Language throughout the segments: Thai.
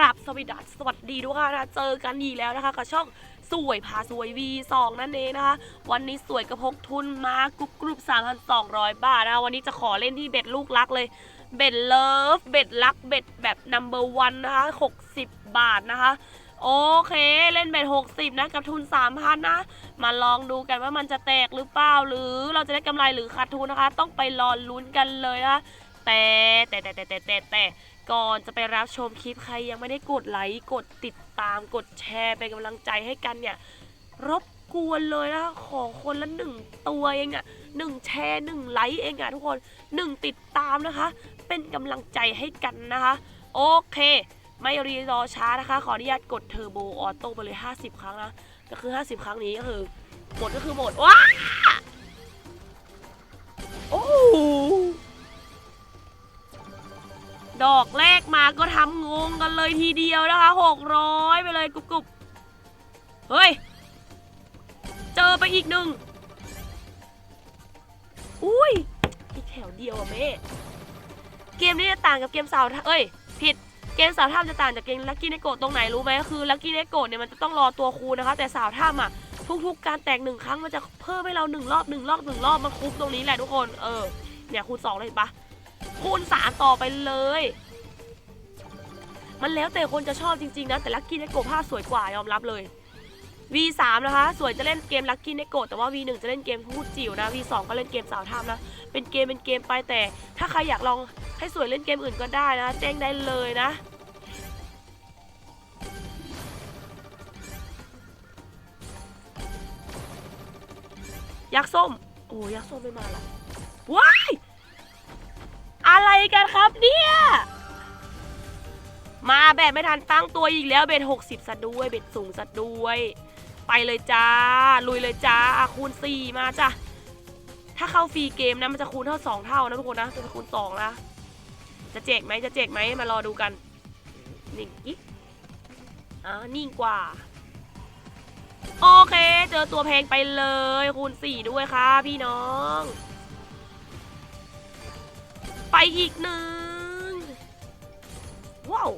ราบสวัสดีสวัสดีทุกท่านนะเจอกันอีกแล้วนะคะกับช่องสวยพาสวย V2 นั่นเองนะคะ วันนี้สวยกระพกทุนมากรุ๊ปกรุ๊ป3,200 บาทนะคะวันนี้จะขอเล่นที่เบ็ดลูกรักเลย เบ็ดเลิฟ เบ็ดรัก เบ็ดแบบ number one นะคะ 60 บาทนะคะโอเคเล่นเบ็ด60 นะ กับทุน 3,000 นะ มาลองดูกันว่ามันจะแตกหรือเปล่า หรือเราจะได้กำไรหรือขาดทุนนะคะ ต้องไปรอลุ้นกันเลยนะคะแต่แต่แต่แต่แต่แต่แต่ ก่อนจะไปรับชมคลิปใครยังไม่ได้กดไลค์กดติดตามกดแชร์เป็นกำลังใจให้กันเนี่ยรบกวนเลยนะคะขอคนละหนึ่งตัวเองอะหนึ่งแชร์หนึ่งไลค์เองอะทุกคนหนึ่งติดตามนะคะ เป็นกำลังใจให้กันนะคะ โอเค ไม่รีรอช้านะคะ ขออนุญาตกดเทอร์โบออโต้ไปเลย 50 ครั้งนะ ก็คือ 50 ครั้งนี้ก็คือหมดก็คือหมดว้า ดอกแรกมาก็ทำงงกันเลยทีเดียวนะคะ600 ไปเลยกรุบเฮ้ย เจอไปอีกหนึ่ง อุ้ย อีกแถวเดียวอะแม่เกมนี้จะต่างกับเกมสาวท่าเอ้ย ผิด เกมสาวท่ามจะต่างจากเกมลักกี้เนโกตรงไหนรู้ไหมคือลักกี้เนโกเนี่ยมันจะต้องรอตัวคูนะคะ แต่สาวท่ามอะทุกๆ การแตกหนึ่งครั้งมันจะเพิ่มให้เราหนึ่งรอบหนึ่งรอบหนึ่งรอบมันคุ้มตรงนี้แหละทุกคน เออ เนี่ยคูณสองเลยปะ คูณสามต่อไปเลย มันแล้วแต่คนจะชอบจริงๆนะ แต่ลักกี้เนโกภาพสวยกว่ายอมรับเลย V3 นะคะ สวยจะเล่นเกมลักกี้เนโกแต่ว่า V1 จะเล่นเกมพูดจิ๋วนะ V2 ก็เล่นเกมสาวท่ามนะ เป็นเกมเป็นเกมไปแต่ ถ้าใครอยากลองให้สวยเล่นเกมอื่นก็ได้นะ แจ้งได้เลยนะยักษ์ส้ม โอ้ยักษ์ส้มไม่มาหรอว้าย อะไรกันครับเนี่ย มาแบบไม่ทันตั้งตัวอีกแล้วเบ็ดหกสิบซะด้วยเบ็ดสูงซะด้วย ไปเลยจ้า ลุยเลยจ้าคูณสี่มาจ้ะ ถ้าเข้าฟรีเกมนะมันจะคูณเท่าสองเท่านะทุกคนนะจะคูณสองนะจะแจกไหมจะแจกไหมมารอดูกันนิ่งกิ๊กอ่านิ่งกว่า โอเค เจอตัวแพงไปเลยคูณสี่ด้วยค่ะพี่น้อง ไปอีกหนึ่งว้าว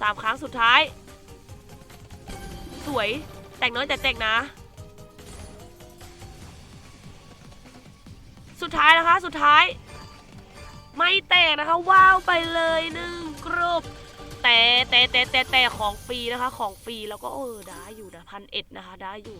สามครั้งสุดท้าย สวยแต่งน้อยแต่แต่งนะ สุดท้ายนะคะ สุดท้าย ไม่แตกนะคะ ว้าวไปเลยหนึ่งกรุ๊ปแต่แต่แต่แต่แต่ของฟรีนะคะ ของฟรีแล้วก็เออได้อยู่นะพันเอ็ดนะคะ ได้อยู่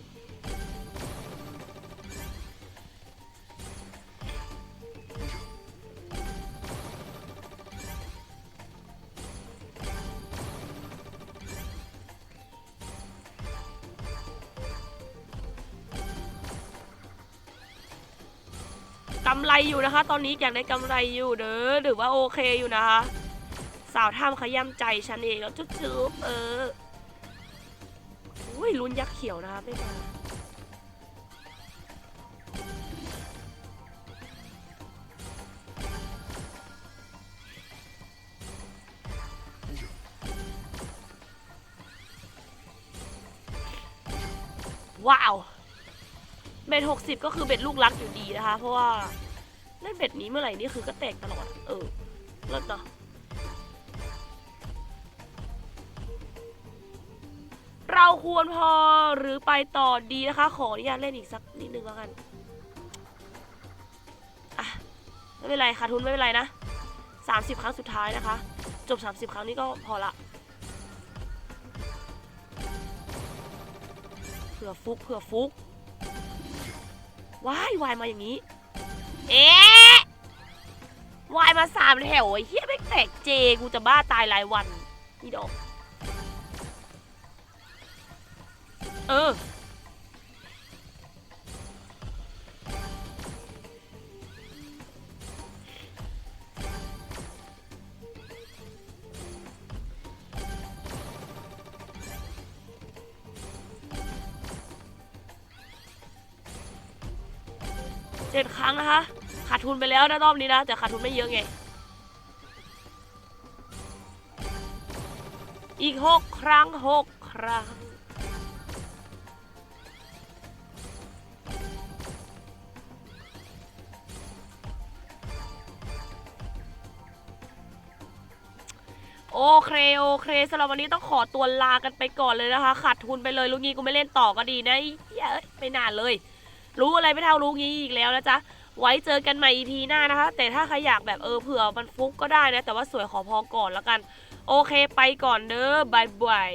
กำไรอยู่นะคะ ตอนนี้อยากได้กำไรอยู่เด้อหรือว่าโอเคอยู่นะคะสาวท่ามขย้ำใจฉันเองแล้วจุ๊บๆเอออุ้ยลุ้นยักษ์เขียวนะคะไม่มาว้าว บ็ดหกสิบก็คือเบ็ดลูกรักอยู่ดีนะคะ เพราะว่าเล่นเบ็ดนี้เมื่อไหร่นี่คือก็แตกตลอด เออเลิศเนาะเราควรพอหรือไปต่อดีนะคะ ขออนุญาตเล่นอีกสักนิดนึงแล้วกันอะไม่เป็นไรค่ะทุนไม่เป็นไรนะ30ครั้งสุดท้ายนะคะ จบ30ครั้งนี้ก็พอละเผื่อฟุกเผื่อฟุก วายวายมาอย่างนี้ เอ๊ะวายมาสามแถวไอ้เฮียไม่แตกเจกูจะบ้าตายรายวันนี่ดอก เออ เจ็ดครั้งนะคะ ขาดทุนไปแล้วนะรอบนี้นะ แต่ขาดทุนไม่เยอะไง อีกหกครั้งหกครั้ง โอเคโอเคสำหรับวันนี้ต้องขอตัวลากันไปก่อนเลยนะคะ ขาดทุนไปเลยลูกงี้กูไม่เล่นต่อก็ดีนะเย้ยไม่นานเลย รู้อะไรไม่เท่ารู้งี้อีกแล้วนะจ๊ะ ไว้เจอกันใหม่ EP หน้านะคะ แต่ถ้าใครอยากแบบเออเผื่อมันฟุกก็ได้นะ แต่ว่าสวยขอพอก่อนแล้วกัน โอเคไปก่อนเด้อบายบาย